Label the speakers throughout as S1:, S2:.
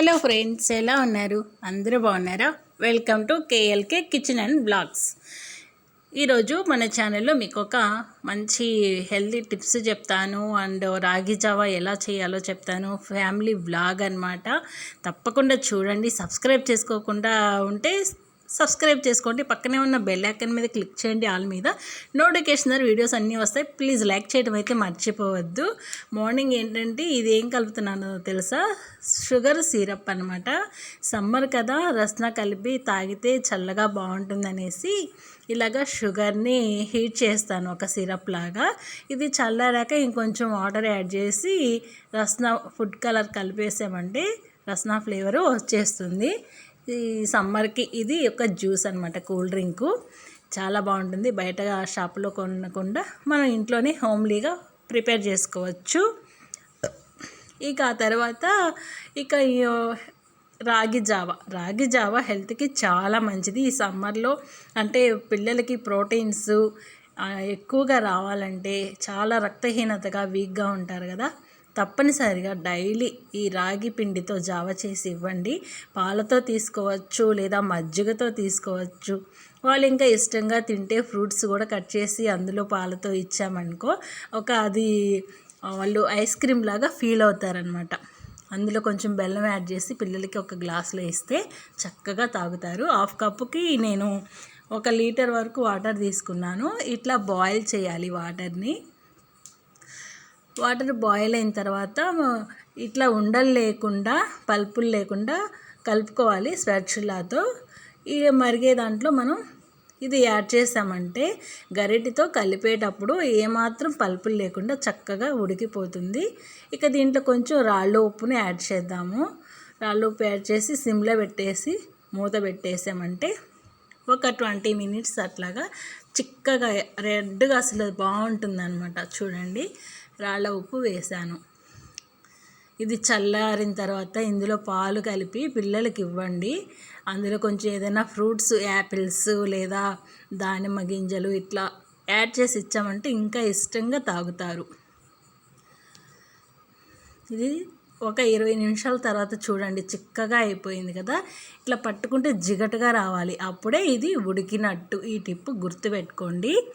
S1: Hello friends ఎలా ఉన్నారు? అందరూ బాగున్నారా? Welcome to KLK kitchen and blogs ఈరోజు మన ఛానల్లో మీకు ఒక మంచి హెల్తీ టిప్స్ చెప్తాను. అండ్ రాగి జావా ఎలా చేయాలో చెప్తాను. ఫ్యామిలీ బ్లాగ్ అనమాట తప్పకుండా చూడండి. సబ్స్క్రైబ్ చేసుకోకుండా ఉంటే సబ్స్క్రైబ్ చేసుకోండి. పక్కనే ఉన్న బెల్ ఐకన్ మీద క్లిక్ చేయండి ఆల్ మీద. నోటిఫికేషన్ వీడియోస్ అన్నీ వస్తాయి. ప్లీజ్ లైక్ చేయడం అయితే మర్చిపోవద్దు. మార్నింగ్ ఏంటంటే ఇది ఏం కలుపుతున్నానో తెలుసా? షుగర్ సిరప్ అనమాట సమ్మర్ కదా రస్న కలిపి తాగితే చల్లగా బాగుంటుందనేసి ఇలాగ షుగర్ని హీట్ చేస్తాను ఒక సిరప్ లాగా. ఇది చల్లారాక ఇంకొంచెం వాటర్ యాడ్ చేసి రస్నా ఫుడ్ కలర్ కలిపేసామంటే రస్నా ఫ్లేవరు వచ్చేస్తుంది. ఈ సమ్మర్కి ఇది ఒక జ్యూస్ అనమాట కూల్ డ్రింకు. చాలా బాగుంటుంది. బయట షాపులో కొనకుండా మనం ఇంట్లోనే హోమ్లీగా ప్రిపేర్ చేసుకోవచ్చు. ఇక ఆ తర్వాత ఇక రాగి జావ. రాగి జావ హెల్త్కి చాలా మంచిది. ఈ సమ్మర్లో అంటే పిల్లలకి ప్రోటీన్స్ ఎక్కువగా రావాలంటే చాలా రక్తహీనతగా వీక్గా ఉంటారు కదా. తప్పనిసరిగా డైలీ ఈ రాగి పిండితో జావ చేసి ఇవ్వండి. పాలతో తీసుకోవచ్చు లేదా మజ్జిగతో తీసుకోవచ్చు. వాళ్ళు ఇంకా ఇష్టంగా తింటే ఫ్రూట్స్ కూడా కట్ చేసి అందులో పాలతో ఇచ్చామనుకో ఒక అది వాళ్ళు ఐస్ క్రీమ్ లాగా ఫీల్ అవుతారనమాట అందులో కొంచెం బెల్లం యాడ్ చేసి పిల్లలకి ఒక గ్లాస్లో ఇస్తే చక్కగా తాగుతారు. హాఫ్ కప్పుకి నేను ఒక లీటర్ వరకు వాటర్ తీసుకున్నాను. ఇట్లా బాయిల్ చేయాలి వాటర్ని. వాటర్ బాయిల్ అయిన తర్వాత ఇట్లా ఉండలు లేకుండా పల్పులు లేకుండా కలుపుకోవాలి స్వచ్ఛలాతో. ఇక మరిగే దాంట్లో మనం ఇది యాడ్ చేసామంటే గరిటితో కలిపేటప్పుడు ఏమాత్రం పల్పులు లేకుండా చక్కగా ఉడికిపోతుంది. ఇక దీంట్లో కొంచెం రాళ్ళు ఉప్పుని యాడ్ చేద్దాము. రాళ్ళు ఉప్పు యాడ్ చేసి సిమ్లో పెట్టేసి మూత పెట్టేసామంటే ఒక ట్వంటీ మినిట్స్ అట్లాగా చిక్కగా రెడ్గా అసలు బాగుంటుంది అనమాట చూడండి. రాళ్ళ ఉప్పు వేసాను ఇది చల్లారిన తర్వాత ఇందులో పాలు కలిపి పిల్లలకి ఇవ్వండి. అందులో కొంచెం ఏదైనా ఫ్రూట్స్ యాపిల్స్ లేదా దానిమ్మ గింజలు ఇట్లా యాడ్ చేసి ఇచ్చామంటే ఇంకా ఇష్టంగా తాగుతారు. ఇది ఒక ఇరవై నిమిషాల తర్వాత చూడండి చిక్కగా అయిపోయింది కదా? ఇట్లా పట్టుకుంటే జిగటగా రావాలి. అప్పుడే ఇది ఉడికినట్టు. ఈ టిప్ గుర్తుపెట్టుకోండి.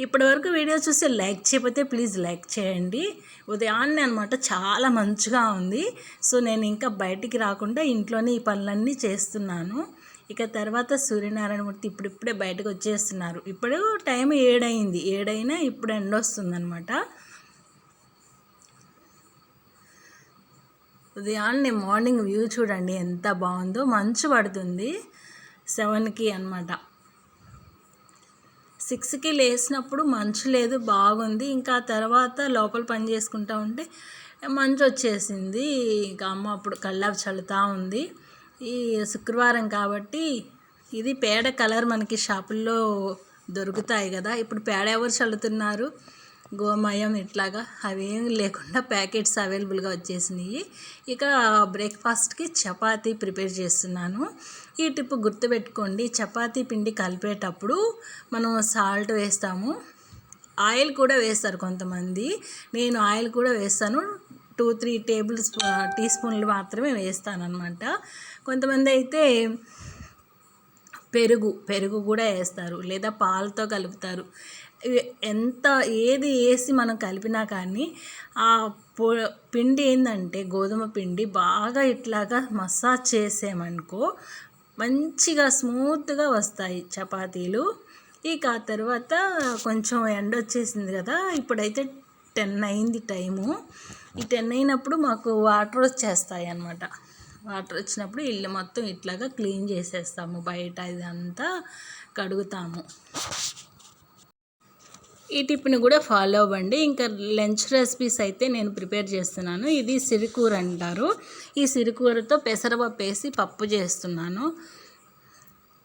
S1: ఇప్పటి వరకు వీడియో చూసి లైక్ చేయకపోతే ప్లీజ్ లైక్ చేయండి. ఉదయాన్నే అనమాట చాలా మంచిగా ఉంది. సో నేను ఇంకా బయటికి రాకుండా ఇంట్లోనే ఈ పనులన్నీ చేస్తున్నాను. ఇక తర్వాత సూర్యనారాయణమూర్తి ఇప్పుడిప్పుడే బయటకు వచ్చేస్తున్నారు. ఇప్పుడు టైం ఏడైంది. ఏడైనా ఇప్పుడు ఎండ ఉదయాన్నే మార్నింగ్ వ్యూ చూడండి ఎంత బాగుందో. మంచు పడుతుంది. సెవెన్కి అనమాట సిక్స్కి లేచినప్పుడు మంచు లేదు బాగుంది. ఇంకా తర్వాత లోపల పని చేసుకుంటా ఉంటే మంచు వచ్చేసింది. ఇంకా అమ్మ అప్పుడు కళ్ళాపు చల్లుతూ ఉంది. ఈ శుక్రవారం కాబట్టి ఇది పేడ కలర్ మనకి షాపుల్లో దొరుకుతాయి కదా. ఇప్పుడు పేడ ఎవరు చల్లుతున్నారు? గోమయం ఇట్లాగా అవేం లేకుండా ప్యాకెట్స్ అవైలబుల్గా వచ్చేసినాయి. ఇక బ్రేక్ఫాస్ట్కి చపాతీ ప్రిపేర్ చేస్తున్నాను. ఈ టిప్ గుర్తుపెట్టుకోండి చపాతీ పిండి కలిపేటప్పుడు మనం సాల్ట్ వేస్తాము. ఆయిల్ కూడా వేస్తారు కొంతమంది. నేను ఆయిల్ కూడా వేస్తాను. టూ త్రీ టేబుల్ టీ స్పూన్లు మాత్రమే వేస్తాను అనమాట కొంతమంది అయితే పెరుగు పెరుగు కూడా వేస్తారు లేదా పాలతో కలుపుతారు. ఎంత ఏది వేసి మనం కలిపినా కానీ ఆ పొ పిండి ఏంటంటే గోధుమ పిండి బాగా ఇట్లాగా మసాజ్ చేసామనుకో మంచిగా స్మూత్గా వస్తాయి చపాతీలు. ఇక ఆ తర్వాత కొంచెం ఎండ వచ్చేసింది కదా ఇప్పుడైతే టెన్ అయింది టైము. ఈ టెన్ అయినప్పుడు మాకు వాటర్ వచ్చేస్తాయి అన్నమాట వాటర్ వచ్చినప్పుడు ఇల్లు మొత్తం ఇట్లాగా క్లీన్ చేసేస్తాము బయట ఇదంతా కడుగుతాము. ఈ టిప్ని కూడా ఫాలో అవ్వండి. ఇంకా లంచ్ రెసిపీస్ అయితే నేను ప్రిపేర్ చేస్తున్నాను. ఇది సిరికూర అంటారు. ఈ సిరికూరతో పెసరపప్పు వేసి పప్పు చేస్తున్నాను.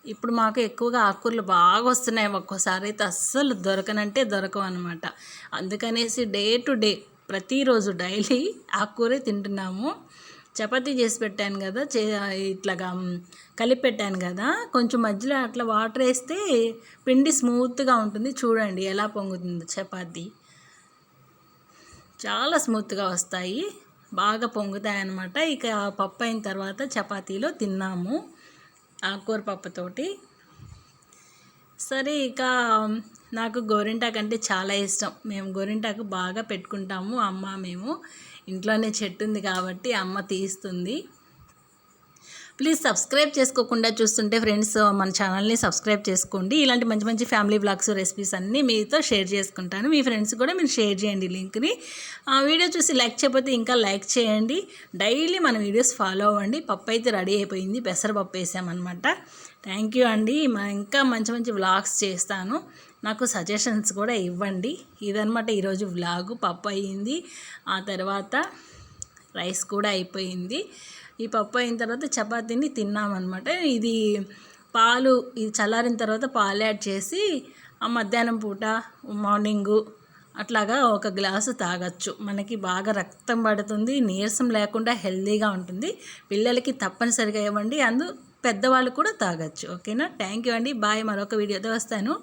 S1: ఇప్పుడు మాకు ఎక్కువగా ఆకుకూరలు బాగా వస్తున్నాయి ఒక్కోసారి. అయితే అస్సలు దొరకనంటే దొరకవు అనమాట అందుకనేసి డే టు డే ప్రతిరోజు డైలీ ఆకుకూరే తింటున్నాము. చపాతీ చేసి పెట్టాను కదా చే ఇట్లాగా కలిపి పెట్టాను కదా కొంచెం మధ్యలో అట్లా వాటర్ వేస్తే పిండి స్మూత్గా ఉంటుంది. చూడండి ఎలా పొంగుతుందో చపాతీ. చాలా స్మూత్గా వస్తాయి. బాగా పొంగుతాయి అన్నమాట ఇక ఆ పప్పు అయిన తర్వాత చపాతీలో తిన్నాము ఆకుకూర పప్పుతోటి. సరే ఇక నాకు గోరింటాకు అంటే చాలా ఇష్టం. మేము గోరింటాకు బాగా పెట్టుకుంటాము. అమ్మ మేము ఇంట్లోనే చెట్టు ఉంది కాబట్టి అమ్మ తీస్తుంది. ప్లీజ్ సబ్స్క్రైబ్ చేసుకోకుండా చూస్తుంటే ఫ్రెండ్స్ మన ఛానల్ని సబ్స్క్రైబ్ చేసుకోండి. ఇలాంటి మంచి మంచి ఫ్యామిలీ బ్లాగ్స్ రెసిపీస్ అన్నీ మీతో షేర్ చేసుకుంటాను. మీ ఫ్రెండ్స్ కూడా మీరు షేర్ చేయండి లింక్ని. ఆ వీడియో చూసి లైక్ చేయకపోతే ఇంకా లైక్ చేయండి. డైలీ మన వీడియోస్ ఫాలో అవ్వండి. పప్పు అయితే రెడీ అయిపోయింది. పెసరపప్పు వేసామన్నమాట. థ్యాంక్ యూ అండి. మా ఇంకా మంచి మంచి వ్లాగ్స్ చేస్తాను. నాకు సజెషన్స్ కూడా ఇవ్వండి. ఇదనమాట ఈరోజు వ్లాగు. పప్పు అయ్యింది. ఆ తర్వాత రైస్ కూడా అయిపోయింది. ఈ పప్పు అయిన తర్వాత చపాతీని తిన్నామన్నమాట. ఇది పాలు ఇది చల్లారిన తర్వాత పాలు యాడ్ చేసి ఆ మధ్యాహ్నం పూట మార్నింగు అట్లాగా ఒక గ్లాసు తాగొచ్చు. మనకి బాగా రక్తం పడుతుంది నీరసం లేకుండా హెల్తీగా ఉంటుంది. పిల్లలకి తప్పనిసరిగా ఇవ్వండి. అందు పెద్దవాళ్ళు కూడా తాగొచ్చు. ఓకేనా? థ్యాంక్ యూ అండి. బాయ్. మరొక వీడియోతో వస్తాను.